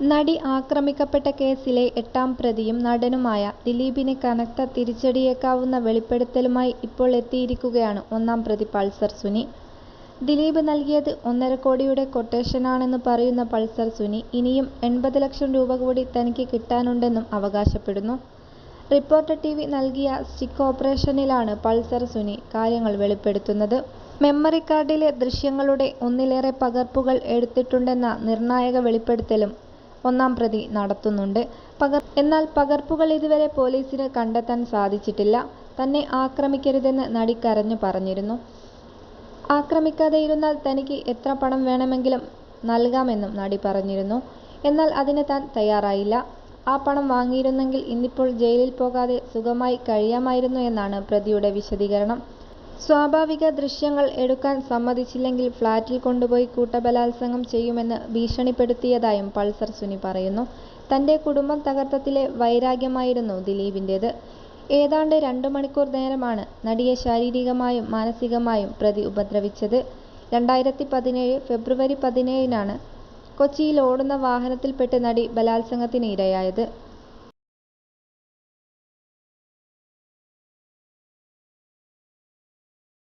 നടി ആക്രമിക്കപ്പെട്ട കേസിലെ എട്ടാം പ്രതിയും നടനുമായ ദിലീപിന് കനത്ത തിരിച്ചടിയേക്കാവുന്ന വെളിപ്പെടുത്തലുമായി ഇപ്പോൾ എത്തിയിരിക്കുകയാണ് ഒന്നാം പ്രതി പൾസർ സുനി. ദിലീപ് നൽകിയത് ഒന്നരക്കോടിയുടെ ക്വട്ടേഷനാണെന്ന് പറയുന്ന പൾസർ സുനി ഇനിയും എൺപത് ലക്ഷം രൂപ കൂടി തനിക്ക് കിട്ടാനുണ്ടെന്നും അവകാശപ്പെടുന്നു. റിപ്പോർട്ടർ ടിവി നൽകിയ സ്റ്റിക്ക് ഓപ്പറേഷനിലാണ് പൾസർ സുനി കാര്യങ്ങൾ വെളിപ്പെടുത്തുന്നത്. മെമ്മറി കാർഡിലെ ദൃശ്യങ്ങളുടെ ഒന്നിലേറെ പകർപ്പുകൾ എടുത്തിട്ടുണ്ടെന്ന നിർണായക വെളിപ്പെടുത്തലും ഒന്നാം പ്രതി നടത്തുന്നുണ്ട്. എന്നാൽ പകർപ്പുകൾ ഇതുവരെ പോലീസിന് കണ്ടെത്താൻ സാധിച്ചിട്ടില്ല. തന്നെ ആക്രമിക്കരുതെന്ന് നടി കരഞ്ഞു പറഞ്ഞിരുന്നു. ആക്രമിക്കാതെയിരുന്നാൽ തനിക്ക് എത്ര പണം വേണമെങ്കിലും നൽകാമെന്നും നടി പറഞ്ഞിരുന്നു. എന്നാൽ അതിന് താൻ തയ്യാറായില്ല. ആ പണം വാങ്ങിയിരുന്നെങ്കിൽ ഇന്നിപ്പോൾ ജയിലിൽ പോകാതെ സുഖമായി കഴിയാമായിരുന്നു എന്നാണ് പ്രതിയുടെ വിശദീകരണം. സ്വാഭാവിക ദൃശ്യങ്ങൾ എടുക്കാൻ സമ്മതിച്ചില്ലെങ്കിൽ ഫ്ളാറ്റിൽ കൊണ്ടുപോയി കൂട്ടബലാത്സംഗം ചെയ്യുമെന്ന് ഭീഷണിപ്പെടുത്തിയതായും പൾസർ സുനി പറയുന്നു. തന്റെ കുടുംബം തകർത്തതിലെ വൈരാഗ്യമായിരുന്നു ദിലീപിന്റേത്. ഏതാണ്ട് രണ്ടു മണിക്കൂർ നേരമാണ് നടിയെ ശാരീരികമായും മാനസികമായും പ്രതി ഉപദ്രവിച്ചത്. രണ്ടായിരത്തി പതിനേഴ് ഫെബ്രുവരി പതിനേഴിനാണ് കൊച്ചിയിൽ ഓടുന്ന വാഹനത്തിൽപ്പെട്ട് നടി ബലാത്സംഗത്തിന് ഇരയായത്.